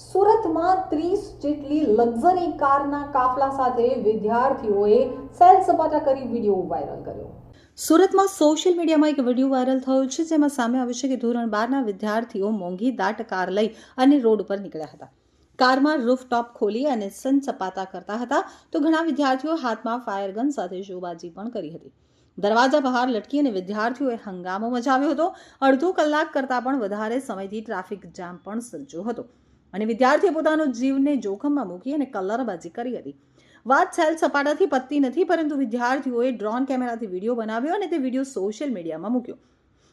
સુરતમાં ત્રીસ જેટલી લક્ઝરી કારના કાફલા સાથે વિદ્યાર્થીઓએ સેલ સપાટા કરી વીડિયો વાયરલ કર્યો. સુરતમાં સોશિયલ મીડિયામાં એક વીડિયો વાયરલ થયો છે, જેમાં સામે આવ્યું છે કે ધોરણ બારના વિદ્યાર્થીઓ મોંઘી દાટ કાર લઈ અને રોડ ઉપર નીકળ્યા હતા. કારમાં રૂફટોપ ખોલી અને સન સપાટા કરતા હતા, તો ઘણા વિદ્યાર્થીઓ હાથમાં ફાયર ગન સાથે શોબાજી પણ કરી હતી. દરવાજા બહાર લટકી અને વિદ્યાર્થીઓએ હંગામો મચાવ્યો હતો. અડધો કલાક કરતાં પણ વધારે સમયથી ટ્રાફિક જામ પણ સર્જ્યો હતો. અને વિદ્યાર્થીએ પોતાનો જીવને જોખમમાં મૂકી અને કલરબાજી કરી હતી. વાત સેલ સપાટાથી પતતી નથી, પરંતુ વિદ્યાર્થીઓએ ડ્રોન કેમેરાથી વીડિયો બનાવ્યો અને તે વીડિયો સોશિયલ મીડિયામાં મૂક્યો.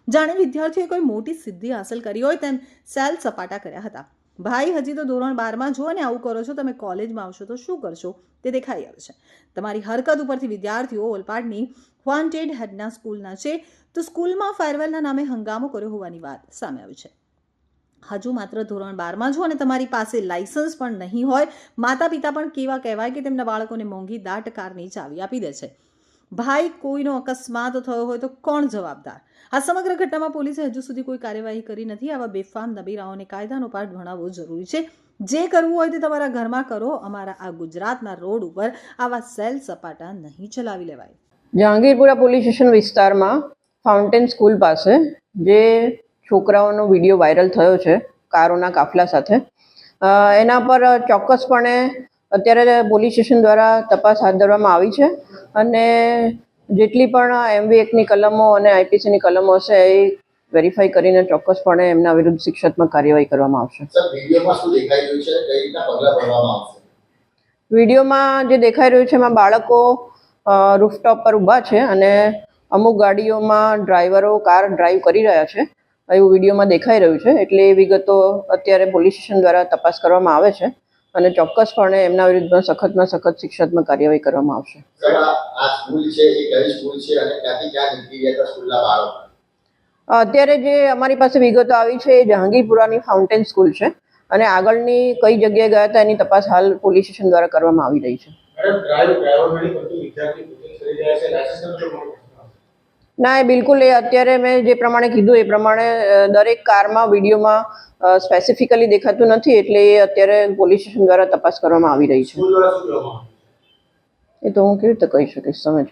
જાણે વિદ્યાર્થીઓએ કોઈ મોટી સિદ્ધિ હાંસલ કરી હોય તેમ સેલ સપાટા કર્યા હતા. ભાઈ, હજી તો ધોરણ બારમાં છો અને આવું કરો છો, તમે કોલેજમાં આવશો તો શું કરશો? તે દેખાઈ આવે છે. તમારી હરકત ઉપરથી વિદ્યાર્થીઓ ઓલપાડની વોન્ટેડ હેડના સ્કૂલના છે, તો સ્કૂલમાં ફેરવેલના નામે હંગામો કર્યો હોવાની વાત સામે આવી છે. હજુ માત્ર ધોરણ બારમાં છો અને તમારી પાસે લાયસન્સ પણ નહીં હોય. માતા પિતા પણ કેવા કહેવાય કે તેમના બાળકોને મોંઘી દાટ કારની ચાવી આપી દે છે. ભાઈ, કોઈનો અકસ્માત થયો હોય તો કોણ જવાબદાર? આ સમગ્ર ઘટનામાં પોલીસે હજુ સુધી કોઈ કાર્યવાહી કરી નથી. આવા બેફામ નબીરાઓને કાયદાનો પાઠ ભણાવવો જરૂરી છે. જે કરવું હોય તે તમારા ઘરમાં કરો. અમારા આ ગુજરાતના રોડ ઉપર આવા સેલ સપાટા નહીં ચલાવી લેવાય. જહાંગીરપુરા પોલીસ સ્ટેશન વિસ્તારમાં ફાઉન્ટેન સ્કૂલ પાસે, જે છોકરાઓનો વીડિયો વાયરલ થયો છે કારોના કાફલા સાથે. એના પર ચોક્કસપણે અત્યારે પોલીસ સ્ટેશન દ્વારા તપાસ હાથ ધરવામાં આવી છે અને જેટલી પણ એમવી એકની કલમો અને આઈપીસીની કલમો હશે એ વેરીફાઈ કરીને ચોક્કસપણે એમના વિરુદ્ધ શિક્ષાત્મક કાર્યવાહી કરવામાં આવશે. વિડીયોમાં જે દેખાઈ રહ્યું છે એમાં બાળકો રૂફટોપ પર ઊભા છે અને અમુક ગાડીઓમાં ડ્રાઈવરો કાર ડ્રાઈવ કરી રહ્યા છે. એવું વિડીયોમાં દેખાઈ રહ્યું છે. એટલે એ વિગતો અત્યારે પોલીસ સ્ટેશન દ્વારા તપાસ કરવામાં આવે છે અને ચોક્કસપણે એમના વિરુદ્ધમાં સખતમાં સખત શિક્ષાત્મક કાર્યવાહી કરવામાં આવશે. અત્યારે જે અમારી પાસે વિગતો આવી છે એ જહાંગીરપુરાની ફાઉન્ટેન સ્કૂલ છે અને આગળની કઈ જગ્યાએ ગયા હતા એની તપાસ હાલ પોલીસ સ્ટેશન દ્વારા કરવામાં આવી રહી છે. ના એ બિલકુલ એ અત્યારે મેં જે પ્રમાણે કીધું એ પ્રમાણે દરેક કારમાં વિડીયોમાં સ્પેસિફિકલી દેખાતું નથી એટલે એ અત્યારે પોલીસ સ્ટેશન દ્વારા તપાસ કરવામાં આવી રહી છે? એ તો હું કેવી રીતે કહી શકીશ સમજ